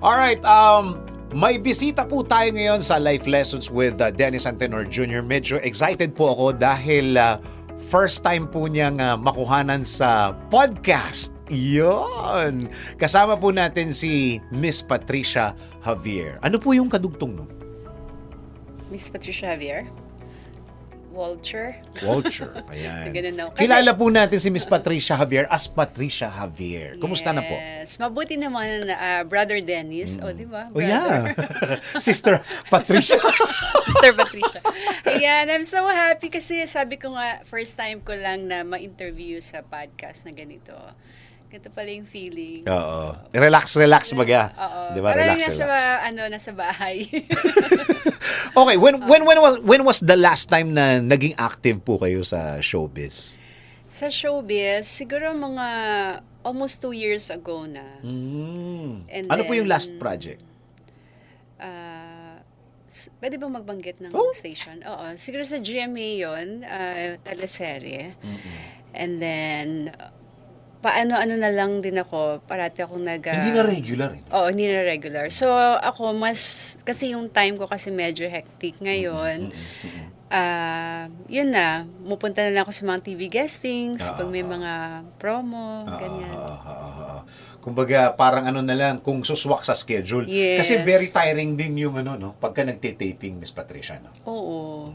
Alright, um, may bisita po tayo ngayon sa Life Lessons with uh, Dennis Antenor Jr. Medyo excited po ako dahil uh, first time po niyang uh, makuhanan sa podcast. Yon! Kasama po natin si Miss Patricia Javier. Ano po yung kadugtong nun? Miss Patricia Javier. Vulture. Vulture. Ayan. Ganun. Kasi- Kilala po natin si Miss Patricia Javier as Patricia Javier. Kumusta na po? Yes. Mabuti naman na ah, Brother Dennis. O, di ba? Oh yeah. Sister Patricia. Sister Patricia. Ayan, I'm so happy kasi sabi ko nga, first time ko lang na ma-interview sa podcast na ganito. Ganito pala yung feeling. Oo. Relax, relax baga. Oo. Di ba? Parang Relax, nasa, relax. ano, nasa bahay. Okay, when when when was when was the last time na naging active po kayo sa showbiz? sa showbiz, siguro mga almost two years ago na. Mm. And Ano po yung then- last project? Ah, s- pwede ba magbanggit ng Oh. station? Oo. Siguro sa GMA yun, ah, teleserye. And then, paano-ano na lang din ako, parati akong nag... ah, Hindi na regular eh. Oo, hindi na regular. So, ako mas, kasi yung time ko kasi medyo hectic ngayon. Ah, yun na, mupunta na lang ako sa mga TV guestings, Ah, pag may mga promo, Ah, ganyan. ah, ah, ah, ah. Kumbaga, parang ano na lang, kung suswak sa schedule. Yes. Kasi very tiring din yung ano, no? Pagka nagtitaping, Miss Patricia, no? Oo.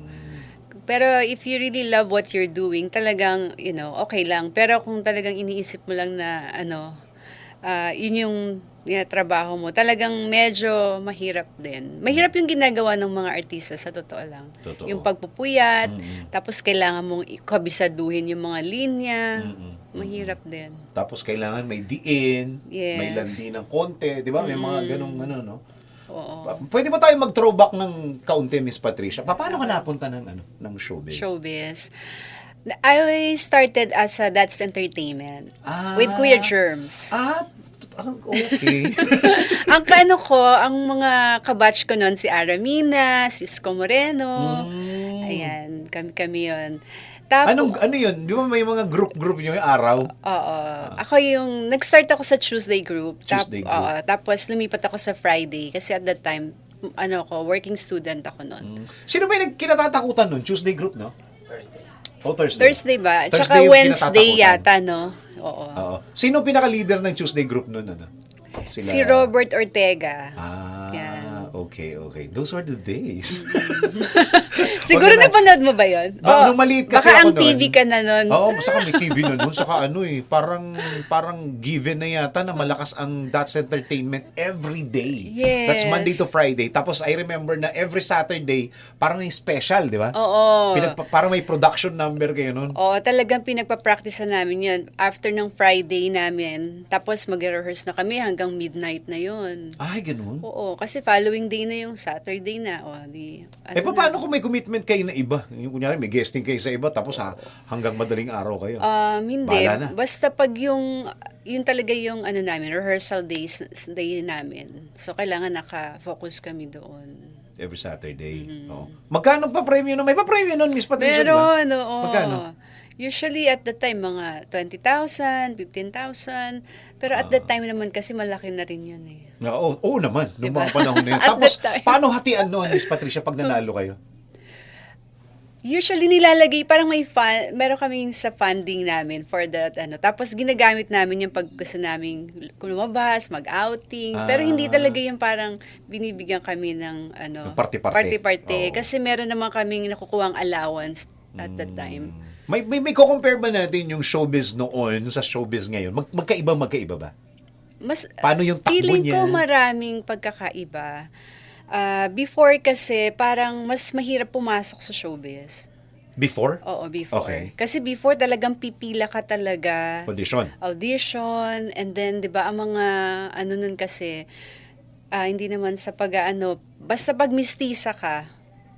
Pero if you really love what you're doing, talagang, you know, okay lang. Pero kung talagang iniisip mo lang na, ano, ah, yun yung yeah, trabaho mo, talagang medyo mahirap din. Mahirap yung ginagawa ng mga artista, sa totoo lang. Totoo. Yung pagpupuyat, Mm-mm. tapos kailangan mong kabisaduhin yung mga linya. Mm-mm. Mahirap din. Tapos kailangan may diin, may Yes. landi ng konti, di ba? May mga ganong ano, no? Oo. Pwede ba tayo mag-throwback ng kaunti, Miss Patricia? Pa- Paano ka napunta ng, ano, ng showbiz? Showbiz. I started as a That's Entertainment Ah. with Kuya Germs. Ah, ah, okay. ang kaano ko, ang mga kabatch ko noon, si Aramina, si Isko Moreno. Mm. Ayan, kami-kami yun. Tapos, Anong, ano yun? Di ba may mga group-group nyo yung araw? Oo. Ako yung, nag-start ako sa Tuesday group. Tuesday group. oo, tapos lumipat ako sa Friday kasi at that time, ano ko, working student ako noon. Mm. Sino ba yung kinatatakutan nun? Tuesday group, no? Thursday. Oh, Thursday. Thursday ba? Thursday Tsaka Wednesday yata, no? Oo. Oo. Sino pinaka-leader ng Tuesday group nun? Ano? Sila- Si Robert Ortega. Ah, Yan. Okay, okay. Those were the days. Siguro na- napanood mo ba yun? Ba- nung maliit kasi baka ako ang TV nun. ka na nun. Oo, saka may TV na nun. Saka ano eh, parang, parang given na yata na malakas ang That's Entertainment every day. Yes. That's Monday to Friday. Tapos I remember na every Saturday, parang may special, di ba? Oo. Pinagpa- parang may production number kayo nun. Oo, talagang pinagpa-practice na namin yun. After ng Friday namin, tapos mag-rehearse na kami hanggang midnight na yun. Ay, ganun. Oo, kasi following day na yung Saturday na. O, di, ano eh, na. paano kung may commitment kayo na iba? Yung kunyari, may guesting kayo sa iba, tapos ha, hanggang madaling araw kayo. Um, hindi. Na. Basta pag yung, yun talaga yung ano namin, rehearsal days, day namin. So, kailangan naka-focus kami doon. Every Saturday. Oo. Magkano pa premyo nun? May pa premyo nun, Miss Patricia? Meron, oo. Magkano? Usually at the time, mga 20,000, 15,000. Pero at Ah. that time naman kasi malaki na rin yun eh. Oo, oo naman, noong Diba? mga panahon na yun. Tapos, paano hatian noon, Miss Patricia, pag nanalo kayo? Usually nilalagay, parang may fun, meron kaming sa funding namin for that, ano. Tapos ginagamit namin yung pag gusto namin lumabas, mag-outing. Pero hindi Ah. talaga yung parang binibigyan kami ng, ano, party-party. party-party. Oo. Kasi meron naman kaming nakukuhang allowance at that time. May, may, may compare ba natin yung showbiz noon sa showbiz ngayon? Mag, magkaiba, magkaiba ba? Mas, Paano yung takbo feeling niya? ko maraming pagkakaiba. Ah, before kasi, parang mas mahirap pumasok sa showbiz. Before? Oo, before. Okay. Kasi before talagang pipila ka talaga. Audition. audition, and then, di ba, ang mga, ano nun kasi, ah, hindi naman sa pag-ano, basta pag mistisa ka,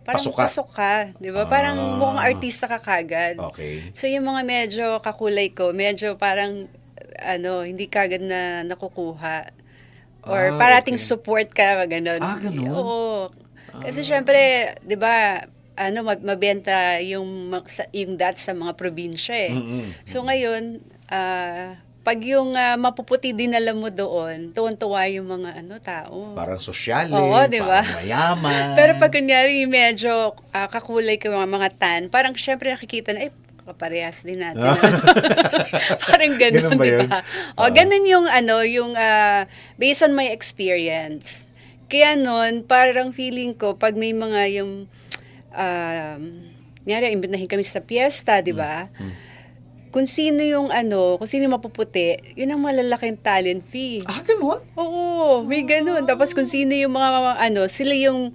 parang Pasok ka. pasok ka, di ba? Parang Ah. mukhang artista ka kagad. Okay. So, yung mga medyo kakulay ko, medyo parang, ano, hindi kagad na nakukuha. Or Ah, parating okay. support ka, gano'n. Ah, ganun? Oo. Kasi Ah. syempre, di ba, ano, mab- mabenta yung, yung dat sa mga probinsya eh. Mm-mm. So ngayon, ah, pag yung ah, mapuputi dinala mo doon, tuwan-tuwa yung mga ano tao. Parang sosyal, Oo, di ba? parang mayaman. Pero pag kunyari medyo ah, kakulay ka mga, mga tan, parang syempre nakikita na, eh, kaparehas din natin. parang ganun, Ganun ba di yun? ba? O, Oo. ganun yung ano, yung ah, based on my experience. Kaya nun, parang feeling ko, pag may mga yung, um, nyari, imbitahin kami sa piyesta, di ba? Mm. Kung sino yung ano, kung sino yung mapuputi, yun ang malalaking talent fee. Ah, ganun? Oo, may ganun. Tapos kung sino yung mga, ano, sila yung,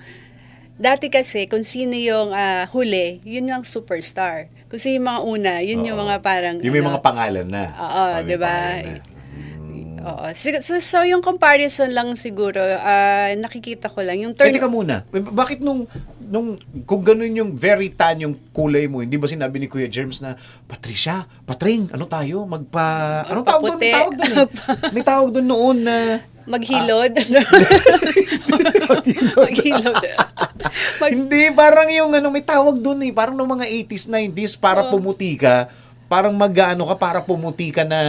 dati kasi, kung sino yung ah, huli, yun yung superstar. Kung sino yung mga una, yun yung Oo. mga parang, Yung may ano, mga pangalan na. Oo, Ah, may di ba? pangalan na. Oo. So, so, so, yung comparison lang siguro, ah, nakikita ko lang. Yung Eh, turn, teka muna. Bakit nung, nung, kung ganun yung very tan yung kulay mo, hindi ba sinabi ni Kuya Germs na, Patricia, Patring, ano tayo? Magpa... Anong tawag doon? May tawag doon. eh. May tawag doon noon na... maghilod. maghilod. Mag- hindi, parang yung ano, may tawag doon eh. Parang noong mga 80s, 90s, para pumuti ka, parang mag-ano ka, para pumuti ka na...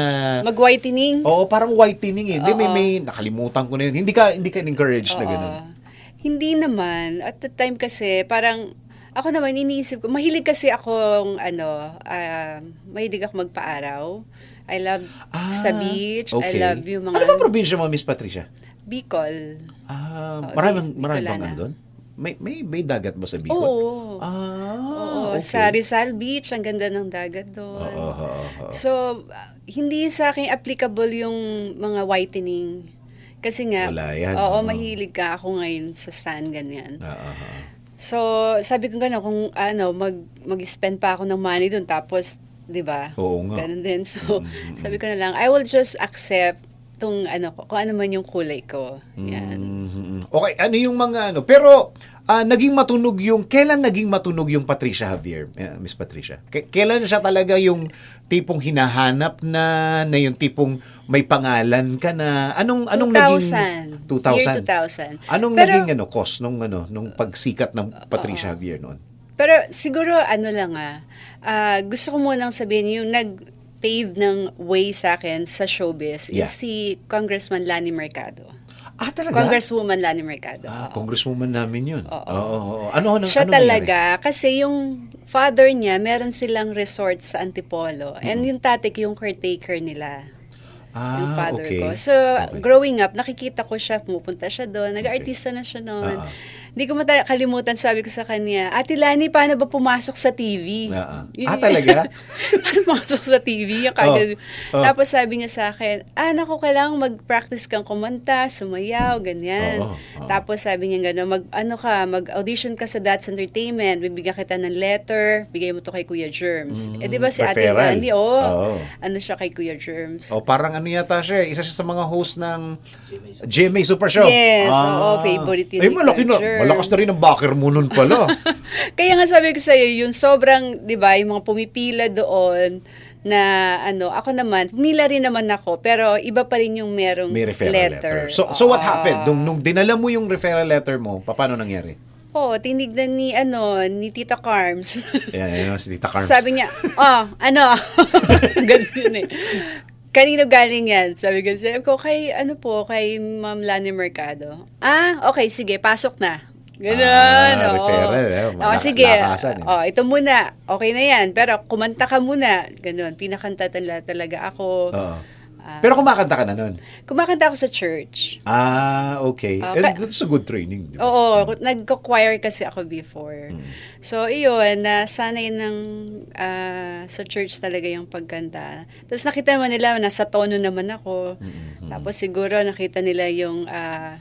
mag-whitening. Oo, parang whitening eh. Hindi, may, may, nakalimutan ko na yun. Hindi ka, hindi ka encouraged na Oo. Hindi naman. At the time kasi, parang, ako naman, iniisip ko, mahilig kasi akong, ano, ah, mahilig ako magpaaraw. I love sa beach. I Ah, okay. love yung mga... Ano bang probinsya mo, Miss Patricia? Bicol. Ah, Oo, maraming, maraming bang ano doon? May, may, may dagat ba sa Bicol? Oo. Ah, Oo, okay. sa Rizal Beach, ang ganda ng dagat Oo, doon. oo, oo, oo. So, ah, hindi sa akin applicable yung mga whitening. Kasi nga, Wala yan. oo, Oo. mahilig ka ako ngayon sa sun, ganyan. Ah, ah, ah. So, sabi ko gano'n, kung ano, mag, mag-spend pa ako ng money dun, tapos, di ba? Oo nga. Ganun din. So, Mm, sabi ko na lang, I will just accept tong ano, ko- kung ano man yung kulay ko. Yan. Okay, ano yung mga ano? Pero ah, naging matunog yung kailan naging matunog yung Patricia Javier, eh, Miss Patricia? K- kailan siya talaga yung tipong hinahanap na na yung tipong may pangalan ka na anong anong 2000. naging 2000? Year 2000. Anong Pero- naging ano cost nung ano nung pagsikat ng Patricia Javier noon? Pero siguro ano lang ah, ah, gusto ko munang sabihin yung nag-pave ng way sa akin sa showbiz Yeah. is si Congressman Lani Mercado. Ah, talaga? Congresswoman Lani Mercado. Ah, oo. congresswoman namin yun. Oo. Oo. oo. Ano, ano, Siya ano talaga, kasi yung father niya, meron silang resort sa Antipolo. And yung tatik, yung caretaker nila. Ah, yung father okay. ko. So, Okay. growing up, nakikita ko siya, pumupunta siya doon. Nag-artista na siya noon. Ah, ah. Hindi ko makalimutan, sabi ko sa kanya, Ate Lani, paano ba pumasok sa TV? Ah, ah. Yun Ah, yung- talaga? paano pumasok sa TV? Yung kagad. Oh, oh. Tapos sabi niya sa akin, ah, naku, kailangan mag-practice kang kumanta, sumayaw, ganyan. Oo, oo. Tapos sabi niya gano'n, mag, ano ka, mag-audition ka sa That's Entertainment, bibigyan kita ng letter, bigay mo to kay Kuya Germs. Mm, eh, di ba si Ate. Lani, oh, Oo. ano siya kay Kuya Germs. O parang ano yata siya, eh, isa siya sa mga host ng GMA Super Show. Yes, oo, favorite Eh, ni malaki na. Malakas na rin ang backer mo nun pala. Kaya nga sabi ko sa'yo, yung sobrang, di ba, yung mga pumipila doon, na ano, ako naman, pumila rin naman ako, pero iba pa rin yung merong May referral letter. So, so what Oo. happened? Nung, nung dinala mo yung referral letter mo, pa- paano nangyari? Oo, tinignan ni, ano, ni Tita Carms. Yan, yan, si Tita Carms. Sabi niya, oh, ano? Ganun yun eh. Kanino galing yan? Sabi ko, sabi ko, kay, ano po, kay Ma'am Lani Mercado. Ah, okay, sige, pasok na. Ganun. Ah, oo. referral, eh. Oo, Malak- sige. lakasan, eh. Oh, ito muna. Okay na yan. Pero kumanta ka muna. Ganun. Pinakanta tala- talaga ako. Oo. Ah. Pero kumakanta ka na nun. Kumakanta ako sa church. Ah, okay. Eh, ka- that's a good training. di ba? Oo, nagko-choir kasi ako before. Mm. So, iyon, nasanay ng ah, sa church talaga yung pagkanta. Tapos nakita naman nila, nasa tono naman ako. Mm-mm. Tapos siguro nakita nila yung, ah,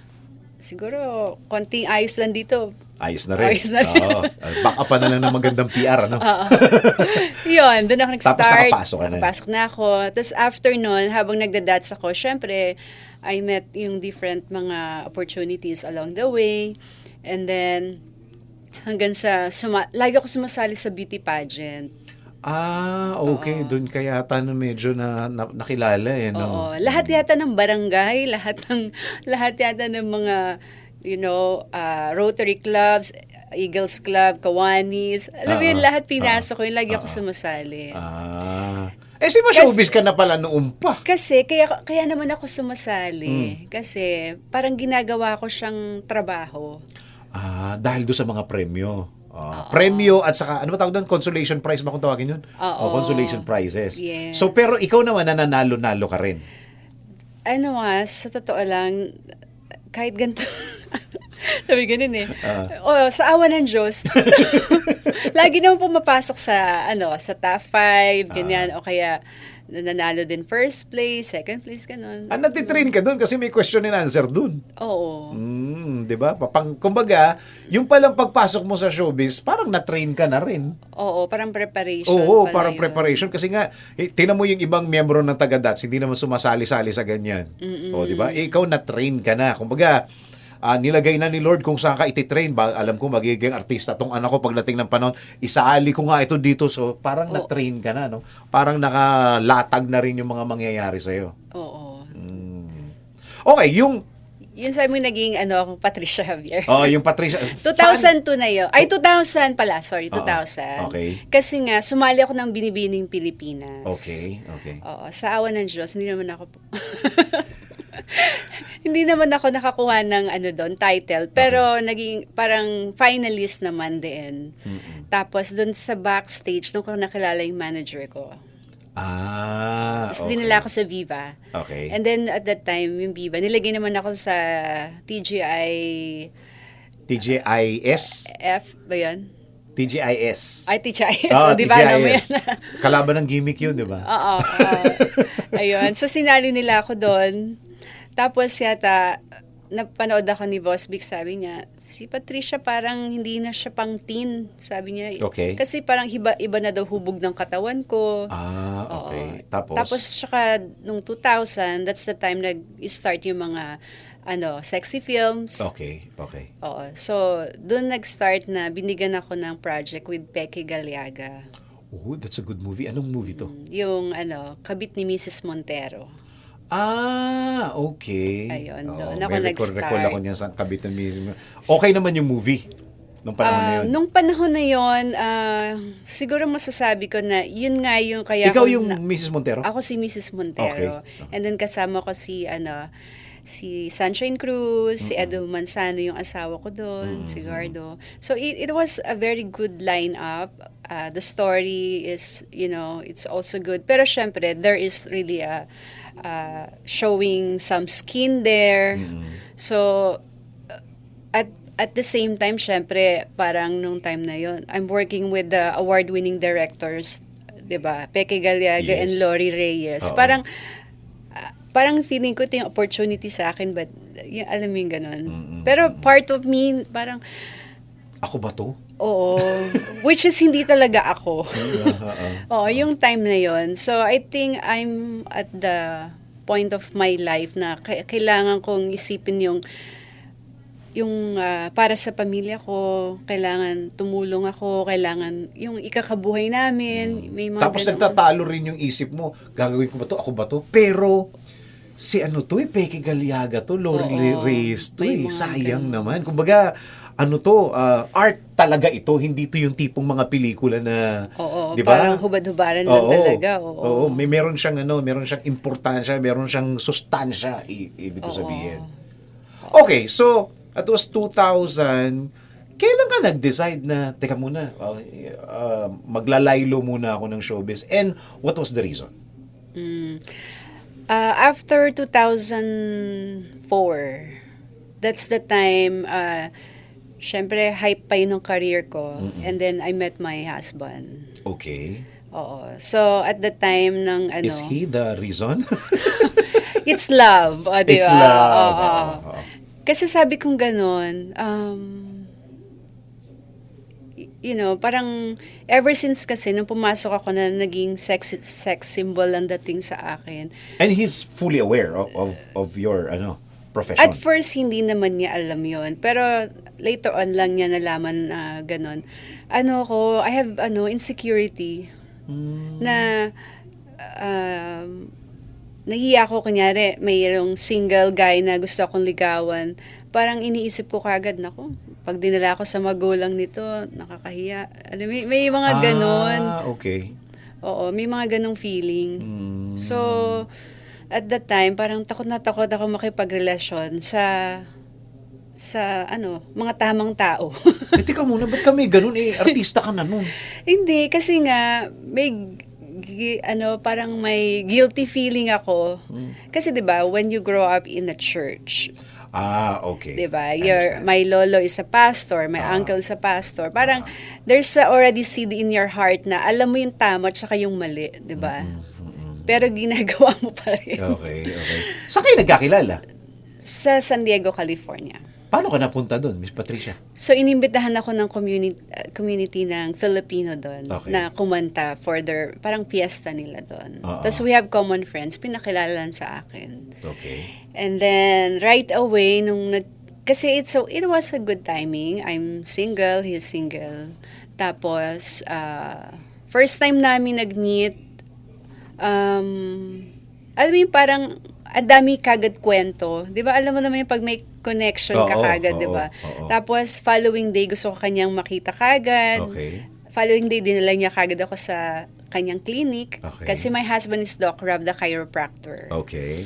siguro, konting ayos lang dito. Ayos na rin. Ayos na rin. Oo. Back up pa na lang ng magandang PR, ano? Oo. Yun, doon ako nag-start. Tapos nakapasok ka na. Nakapasok na ako. Tapos after nun, habang nagda-dats ako, syempre, I met yung different mga opportunities along the way. And then, hanggang sa, suma- lagi ako sumasali sa beauty pageant. Ah, okay. Doon ka yata na medyo na, na nakilala eh, no? Oo. Lahat yata ng barangay, lahat ng, lahat yata ng mga, you know, ah, Rotary clubs, Eagles Club, Kawanis. Alam mo yun, Oo. lahat pinasok ko. Yung lagi ako Oo. sumasali. Ah. Eh, si ma-showbiz ka na pala noon pa. Kasi, kaya, kaya naman ako sumasali. Kasi, parang ginagawa ko siyang trabaho. Ah, dahil do sa mga premyo. Ah, premyo at saka, ano ba tawag doon? Consolation prize ba kung tawagin yun? Oo. Oh, consolation prizes. Yes. So, pero ikaw naman nananalo-nalo ka rin. Ano nga, sa totoo lang, kahit ganito, sabi ganun eh. Ah. oh, sa awa ng Diyos, lagi naman pumapasok sa, ano, sa top 5, ganyan, o kaya nanalo din first place, second place, ganun. Ah, natitrain ka doon kasi may question and answer doon. Oo. Mm, 'di ba? Papang kumbaga, yung palang pagpasok mo sa showbiz, parang na-train ka na rin. Oo, parang preparation Oo, pala parang yun. preparation kasi nga eh, tingnan mo yung ibang miyembro ng taga-DATS, hindi naman sumasali-sali sa ganyan. O, 'di ba? Eh, ikaw na-train ka na. Kumbaga, ah, nilagay na ni Lord kung saan ka ititrain. Ba, alam ko magiging artista tong anak ko pagdating ng panahon. Isaali ko nga ito dito. So, parang Oo. na-train ka na, no? Parang nakalatag na rin yung mga mangyayari sa'yo. Oo. Mm. Okay, yung Yun sa mo naging, ano, ako, Patricia Javier. oh, yung Patricia 2002 na yun. Ay, 2000 pala. Sorry, Oo. 2000. Okay. Kasi nga, sumali ako ng Binibining Pilipinas. Okay, okay. Oo, sa awa ng Diyos, hindi naman ako... hindi naman ako nakakuha ng ano doon, title. Pero naging parang finalist naman din. Mm-mm. Tapos doon sa backstage, doon ko nakilala yung manager ko. Ah, Tapos okay. dinala ako sa Viva. Okay. And then at that time, yung Viva, nilagay naman ako sa TGI TGIS? F ba yun? TGIS. Ay, TGI. Ah, so, di ba alam mo TGIS. yun? Kalaban ng gimmick yun, di ba? Oo. oo. Ayun. So, sinali nila ako doon. Tapos yata, napanood ako ni Boss Big, sabi niya, si Patricia parang hindi na siya pang teen, sabi niya. Okay. Kasi parang iba, iba na daw hubog ng katawan ko. Ah, Oo. okay. Tapos? Tapos, tsaka, nung 2000, that's the time nag-start yung mga, ano, sexy films. Okay, okay. Oo. So, doon nag-start na binigyan ako ng project with Peque Galiaga. Oh, that's a good movie. Anong movie to? Yung, ano, kabit ni Mrs. Montero. Ah, okay. Ayun, Oo, doon may ako record, nag-start. recall ako niya sa kabit mismo. Okay naman yung movie nung panahon na Ah, yun. Nung panahon na yun, ah, siguro masasabi ko na yun nga yung kaya Ikaw yung na- Mrs. Montero? ako si Mrs. Montero. Okay. And then kasama ko si ano si Sunshine Cruz, si Edo Manzano yung asawa ko doon, si Gardo. So it, it was a very good lineup. Uh, the story is, you know, it's also good. Pero syempre, there is really a uh, showing some skin there. So at at the same time, syempre, parang nung time na yon, I'm working with the award-winning directors, 'di ba? Peque Galiaga and Yes. Lori Reyes. Oo. Parang ah, parang feeling ko ito yung opportunity sa akin, but yung, alam mo yung ganun. Mm-mm. Pero part of me, parang, Ako ba to? Oo, which is hindi talaga ako. Oo. Yung time na yon. So, I think I'm at the point of my life na ka- kailangan kong isipin yung yung ah, para sa pamilya ko, kailangan tumulong ako, kailangan yung ikakabuhay namin, may mga Tapos ganun. nagtatalo rin yung isip mo, gagawin ko ba to? Ako ba to? Pero, si ano to eh, Peque Galiaga to, Lori Oo. Reyes to May eh. mga Sayang ganun. naman. Kumbaga, ano to, ah, art talaga ito, hindi to yung tipong mga pelikula na, Oo, di ba? parang hubad-hubaran lang talaga. Oo. Oo, may meron siyang ano, meron siyang importansya, meron siyang sustansya, i- ibig ko Oo. sabihin. Okay, so, at was 2000, kailan ka nag-decide na, teka muna, uh, uh, maglalaylo muna ako ng showbiz? And what was the reason? Mm. Uh, after 2004, that's the time, uh, syempre, hype pa yun ng career ko. And then, I met my husband. Okay. Oo. So, at the time ng ano, Is he the reason? it's love. O, di It's love. Oo. Oo. Kasi sabi kong ganun, um, you know, parang ever since kasi nung pumasok ako na naging sex sex symbol ang dating sa akin. And he's fully aware of, of, of your ano profession. At first, hindi naman niya alam yon Pero later on lang niya nalaman na ganun. Ano ko, I have ano insecurity Mm. na um, nahiya ako kunyari mayroong single guy na gusto akong ligawan. Parang iniisip ko kagad, nako, pag dinala ako sa magulang nito, nakakahiya. Ano, may, may mga ganon. Ah, okay. Oo, may mga ganong feeling. Mm. So, at that time, parang takot na takot ako makipagrelasyon sa sa ano, mga tamang tao. Eh, teka muna, ba't kami ganun? Eh, artista ka na nun. Hindi kasi nga may ano parang may guilty feeling ako. Hmm. Kasi 'di ba, when you grow up in a church, Ah, okay. 'di ba? Your my lolo is a pastor, my Ah. uncle is a pastor. Parang there's a already seed in your heart na alam mo yung tama at saka yung mali, 'di ba? Pero ginagawa mo pa rin. Okay, okay. Saan kayo nagkakilala? Sa San Diego, California. Paano ka napunta doon, Miss Patricia? So inimbitahan ako ng community community ng Filipino doon Okay. na kumanta for their parang fiesta nila doon. Oo. Tapos we have common friends, pinakilala lang sa akin. Okay. And then right away nung nag kasi it's so it was a good timing. I'm single, he's single. Tapos uh, first time namin nag-meet um alam mo yung parang ang dami kagad kwento. 'Di ba? Alam mo naman yung pag may connection ka Oo, kagad, 'di ba? Tapos following day gusto ko kanyang makita kagad. Okay. Following day dinala niya kagad ako sa kanyang clinic Okay. kasi my husband is Doc Rob the chiropractor. Okay.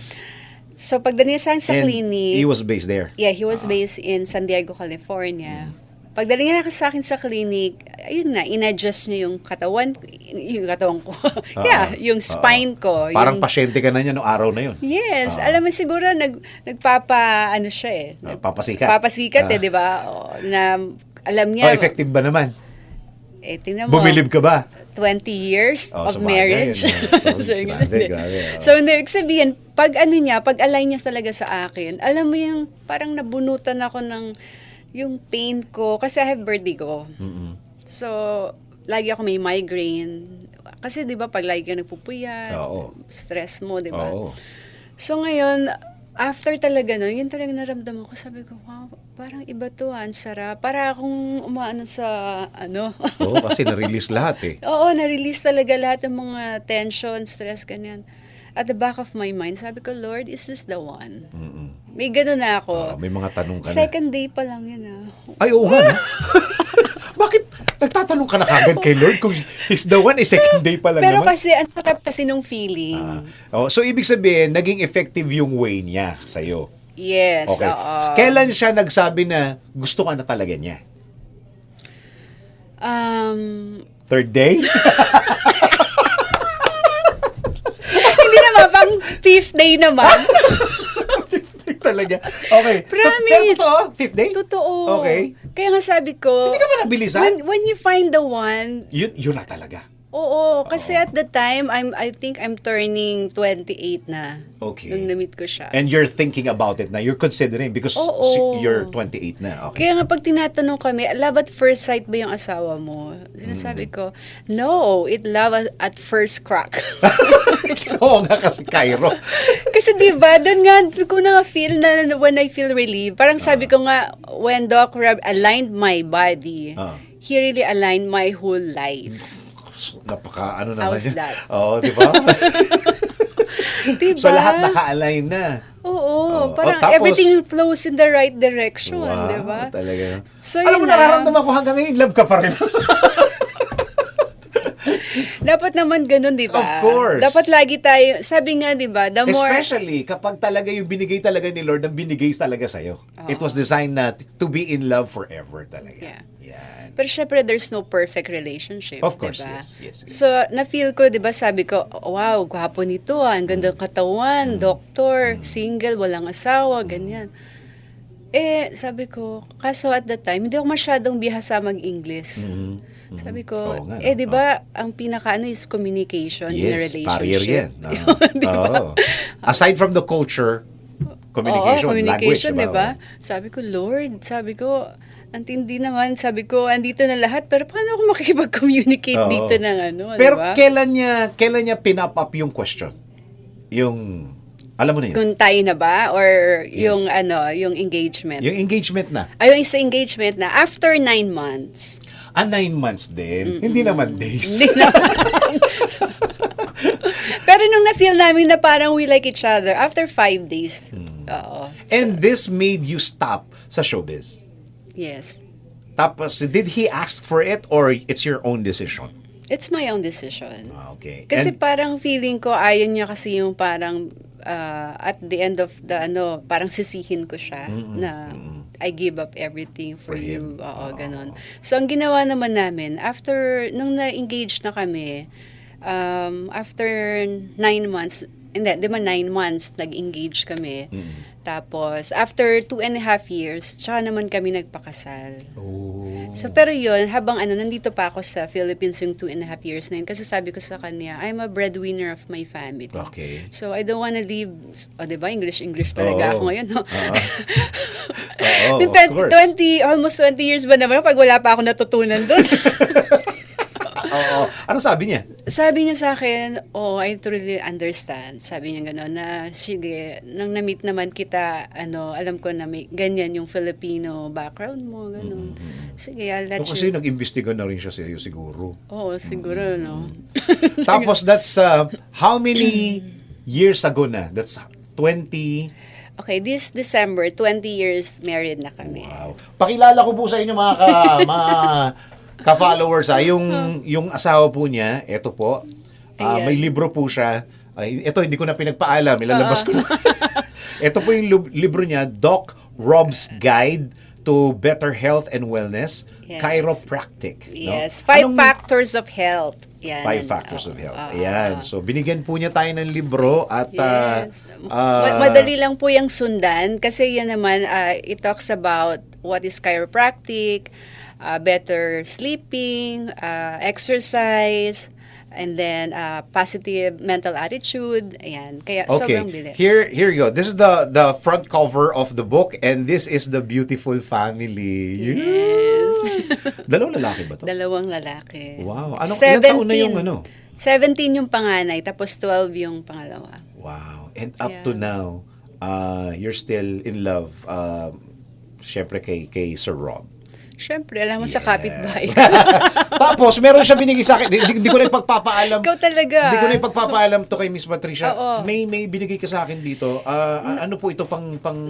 So pagdating niya sa sa clinic, he was based there? yeah, he was Ah. based in San Diego, California. Pagdating niya sa akin sa clinic, ayun na, in-adjust niya yung katawan, yung katawan ko. yeah, yung spine ko. Ah. Parang yung, pasyente ka na niya noong araw na yun. Yes, Ah. alam mo siguro nag nagpapa ano siya eh. Ah, papasikat. Papasikat eh, Ah. 'di ba? O, na alam Oh, niya. effective ba naman? Eh, tingnan mo. Bumilib ka ba? 20 years Oh, of marriage. no? So, so, yun, grabe, grabe, oh. so, hindi, sabihin, pag ano niya, pag align niya talaga sa akin, alam mo yung parang nabunutan ako ng yung pain ko. Kasi I have vertigo. Mm-mm. So, lagi ako may migraine. Kasi 'di ba pag lagi ka nagpupuyat, Oo. stress mo, 'di ba? Oo. So ngayon, after talaga no, yun talaga naramdaman ko. Sabi ko, wow, parang iba to, ah, ang sarap. Para akong umaano sa, ano. Oo, kasi na-release lahat eh. Oo, na-release talaga lahat ng mga tension, stress, ganyan. At the back of my mind, sabi ko, Lord, is this the one? Mm-mm. May gano'n na ako. Ah, may mga tanong ka na. Second day pa lang yun ah. Ay, oo nga. no? Bakit nagtatanong ka na kagad kay Lord kung he's the one, eh, second day pa lang Pero naman? kasi, ang sarap kasi nung feeling. Ah. oh, so, ibig sabihin, naging effective yung way niya sa'yo. yes, Okay. oo. Kailan siya nagsabi na gusto ka na talaga niya? Um, Third day? hindi naman, pang fifth day naman. Fifth day talaga. Okay. Promise. Pero totoo? Fifth day? Totoo. Okay. Kaya nga sabi ko, Hindi ka ba nabilisan? when, when you find the one, Yun, yun na talaga. Oo, kasi at the time, I'm I think I'm turning 28 na. Okay. Nung na-meet ko siya. And you're thinking about it na. You're considering because Oo. you're 28 na. Okay. Kaya nga pag tinatanong kami, love at first sight ba yung asawa mo? Sinasabi ko, no, it love at- at first crack. Oo nga kasi Cairo. Kasi di ba, doon nga, doon ko na feel na when I feel relieved. Parang sabi ko nga, when Doc Rob aligned my body, Ah. he really aligned my whole life. Napaka ano naman How's that? Oo, di ba? Diba? so lahat naka-align na. Oo, Oo. parang Oh, tapos- everything flows in the right direction, Wow, di ba? talaga. So, Alam mo, nararamdaman ko hanggang ngayon, love ka pa rin. Dapat naman ganun, di ba? Of course. Dapat lagi tayo, sabi nga, di ba, the more... Especially kapag talaga yung binigay talaga ni Lord, ang binigay talaga sa'yo. It was designed na to be in love forever talaga. Yeah. Yan. Pero syempre, there's no perfect relationship, Of course, di ba? yes, yes, yes. So, na-feel ko, di ba, sabi ko, wow, gwapo nito, ah, ang ganda ng Mm. katawan, doktor, single, walang asawa, ganyan. Eh, sabi ko, kaso at that time, hindi ako masyadong bihasa mag-English. Mhm. Sabi ko, Oo nga, eh, di ba, ang pinaka-ano is communication in a Yes, relationship. barrier yan. Oo. Di ba? Oo. Aside from the culture, communication, Oo, communication, language, di ba? Sabi ko, Lord, sabi ko, ang tindi naman, sabi ko, andito na lahat, pero paano ako makikipag-communicate Oo. dito ng ano, Pero di ba? kailan niya, kailan niya pinap up yung question? Yung, alam mo na yun? Kung tayo na ba? Or Yes. yung ano, yung engagement? Yung engagement na. Ay, yung sa engagement na, after nine months. Ah, nine months din. Hindi naman days. Hindi naman. Pero nung na-feel namin na parang we like each other, after five days, Hmm. oo. And this made you stop sa showbiz. Yes. Tapos, did he ask for it or it's your own decision? It's my own decision. Ah, okay. Kasi And- parang feeling ko ayaw niya kasi yung parang uh, at the end of the ano, parang sisihin ko siya na I give up everything for, For him. you. Oo, Oo. ganon. So ang ginawa naman namin after nung na-engage na kami um, after nine months hindi, di ba nine months nag-engage kami. Mm. Tapos, after two and a half years, tsaka naman kami nagpakasal. Oh. So, pero yun, habang ano, nandito pa ako sa Philippines yung two and a half years na yun, kasi sabi ko sa kanya, I'm a breadwinner of my family. Okay. So, I don't wanna leave, o, di ba, English-English talaga Oo. ako ngayon, no? Oo, Yung of 20, course. 20, almost 20 years ba naman, pag wala pa ako natutunan doon. Oo. Ano sabi niya? sabi niya sa akin, oh, I truly understand. Sabi niya gano'n, na sige, nang na-meet naman kita, ano, alam ko na may ganyan yung Filipino background mo, gano'n. Sige, I'll let O, kasi you. nag-imbestiga na rin siya sa iyo siguro. Oo, siguro, no? Tapos that's uh, how many years ago na? That's 20 Okay, this December, 20 years married na kami. Wow. Pakilala ko po sa inyo mga ka, mga ka-followers ha. Yung yung asawa po niya, eto po. Ah, Ayan. may libro po siya. Ay, ito hindi ko na pinagpaalam, ilalabas ko na. ito po yung lub- libro niya, Doc Rob's Guide to Better Health and Wellness, Yes. Chiropractic. no? Yes, five Anong- factors of health. Yan. Five factors of health. oo. Ayan. So, binigyan po niya tayo ng libro at ah, Yes. ah, Ma- Madali lang po yung sundan kasi yan naman, uh, it talks about what is chiropractic, uh, better sleeping, uh, exercise, and then uh, positive mental attitude. Ayan. Kaya Okay. sobrang bilis. Here here you go. This is the the front cover of the book and this is the beautiful family. Yes. Dalawang lalaki ba to? Dalawang lalaki. Wow. Anong- ilang taon na yung ano? 17 yung panganay, tapos 12 yung pangalawa. Wow. And up Yeah. to now, uh, you're still in love um syempre kay kay Sir Rob. Siyempre, alam mo sa Yeah. kapitbahay. Tapos meron siya binigay sa akin. Hindi di ko na ipagpapaalam. Ikaw talaga. Hindi ko na ipagpapaalam to kay Miss Patricia. Oo. May may binigay ka sa akin dito. Ah, ano po ito pang pang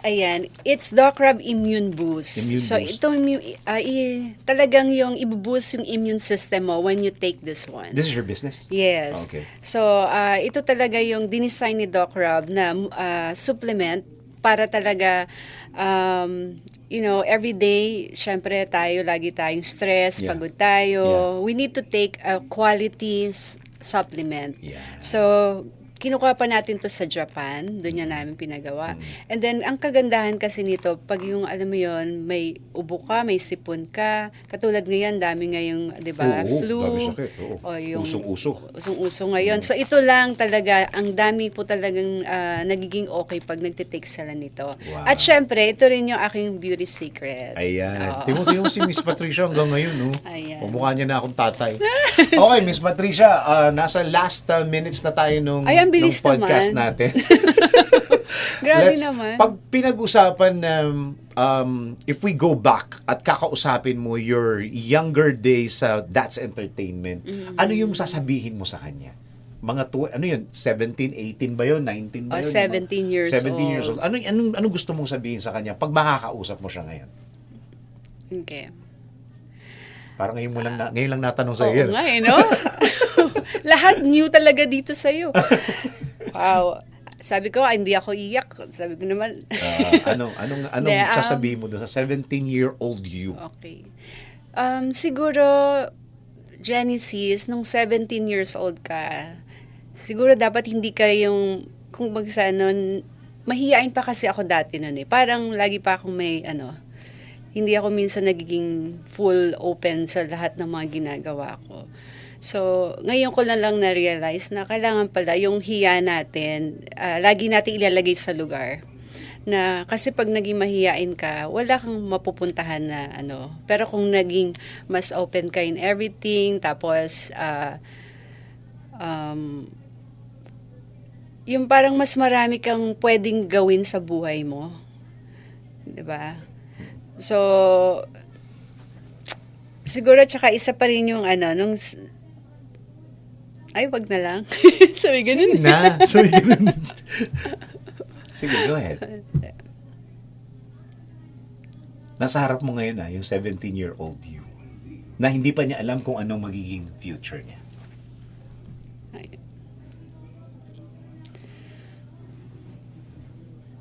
Ayan, it's Docrab Immune Boost. Immune so Boost. ito immu- ah, i- talagang yung i-boost yung immune system mo when you take this one. This is your business? Yes. Okay. So, ah, ito talaga yung dinesign ni Doc Rob na ah, supplement para talaga, um, you know, every day, syempre tayo, lagi tayong stress, Yeah. pagod tayo. Yeah. We need to take a quality supplement. Yeah. So, kinukuha pa natin to sa Japan, doon niya namin pinagawa. Mm. And then, ang kagandahan kasi nito, pag yung, alam mo yon may ubo ka, may sipon ka, katulad ngayon, dami ngayong, di ba, Oo, flu. dami sakit, oo. O yung, Usong-uso. Usong-uso ngayon. So, ito lang talaga, ang dami po talagang ah, nagiging okay pag nagtitake sila nito. Wow. At syempre, ito rin yung aking beauty secret. Ayan. Oo. Tingnan mo si Miss Patricia hanggang ngayon, no? Ayan. Pumukha niya na akong tatay. Okay, Miss Patricia, ah, nasa last ah, minutes na tayo nung, Ay, ang bilis podcast naman. natin. Grabe Let's- naman. Pag pinag-usapan na um, if we go back at kakausapin mo your younger days sa That's Entertainment, Mm-hmm. ano yung sasabihin mo sa kanya? Mga tu- ano yun? 17, 18 ba yun? 19 ba Oh, yun? 17 years 17 years old. old. Ano, ano, ano gusto mong sabihin sa kanya pag makakausap mo siya ngayon? Okay. Parang ngayon mo lang, na, ngayon lang natanong sa Oo iyo. nga eh, no? Lahat new talaga dito sa'yo. Wow. Sabi ko, ah, hindi ako iyak. Sabi ko naman, Ah, anong anong anong Hindi, um, sasabihin mo doon sa 17-year-old you? okay. Um, siguro, Genesis, nung 17 years old ka, siguro dapat hindi ka yung, kung bagsa nun, mahihain pa kasi ako dati nun eh. Parang lagi pa akong may, ano, hindi ako minsan nagiging full open sa lahat ng mga ginagawa ko. So, ngayon ko na lang na-realize na kailangan pala yung hiya natin, ah, lagi natin ilalagay sa lugar. Na, kasi pag naging mahiyain ka, wala kang mapupuntahan na ano. Pero kung naging mas open ka in everything, tapos, ah, um, yung parang mas marami kang pwedeng gawin sa buhay mo. 'Di ba? So, siguro tsaka isa pa rin yung ano, nung, ay, wag na lang. Sabi ganun. na. So, ganun. Sige, go ahead. Nasa harap mo ngayon ah, yung 17-year-old you. na hindi pa niya alam kung anong magiging future niya?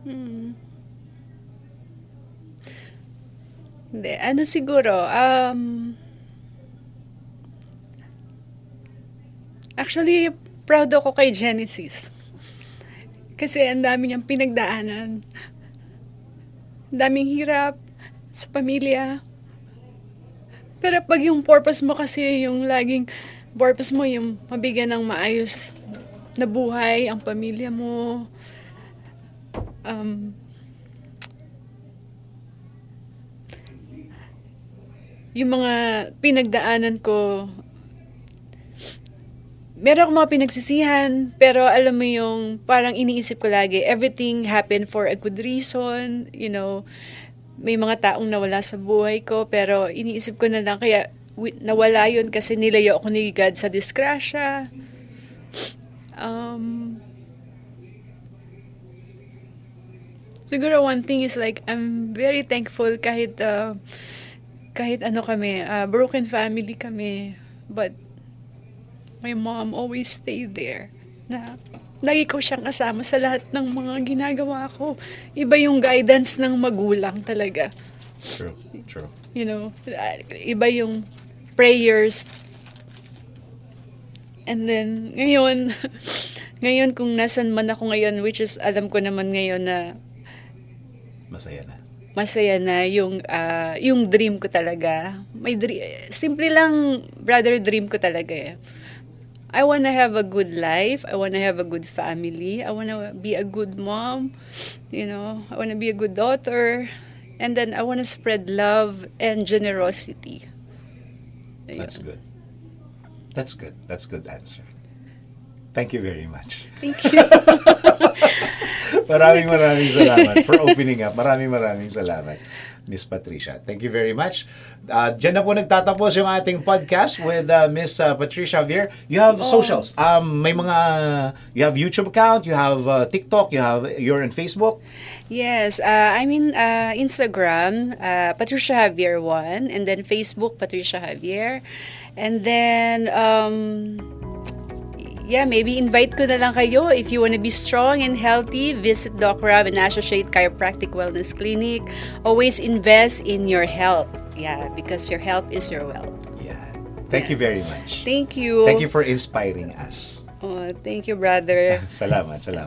Hmm. Hindi, ano siguro, um, actually, proud ako kay Genesis. Kasi ang dami niyang pinagdaanan. Daming hirap sa pamilya. Pero pag yung purpose mo kasi, yung laging purpose mo, yung mabigyan ng maayos na buhay ang pamilya mo, um, yung mga pinagdaanan ko, meron akong mga pinagsisihan, pero alam mo yung parang iniisip ko lagi, everything happened for a good reason, you know, may mga taong nawala sa buhay ko, pero iniisip ko na lang, kaya nawala yun kasi nilayo ako ni God sa disgrasya. Um, siguro one thing is like, I'm very thankful kahit, uh, kahit ano kami, uh, broken family kami, but my mom always stayed there. Na lagi ko siyang kasama sa lahat ng mga ginagawa ko. Iba yung guidance ng magulang talaga. True, true. You know, iba yung prayers. And then, ngayon, ngayon kung nasan man ako ngayon, which is alam ko naman ngayon na Masaya na. Masaya na yung ah, yung dream ko talaga. May dream, simple lang brother dream ko talaga eh. I wanna have a good life. I wanna have a good family. I wanna be a good mom. You know, I wanna be a good daughter. And then I wanna spread love and generosity. Ayun. That's good. That's good. That's good answer. Thank you very much. Thank you. Maraming maraming salamat for opening up. Maraming maraming salamat, Miss Patricia. Thank you very much. Uh, Diyan na po nagtatapos yung ating podcast with uh, Miss uh, Patricia Vier. You have Oh. socials. Um, may mga, you have YouTube account, you have uh, TikTok, you have, you're on Facebook. Yes, uh, I'm in uh, Instagram, uh, Patricia Javier 1, and then Facebook, Patricia Javier. And then, um, yeah, maybe invite ko na lang kayo if you want to be strong and healthy, visit Doc Rob and Associate Chiropractic Wellness Clinic. Always invest in your health. Yeah, because your health is your wealth. Yeah. Thank you very much. Thank you. Thank you for inspiring us. Oh, thank you, brother. Salamat, salamat.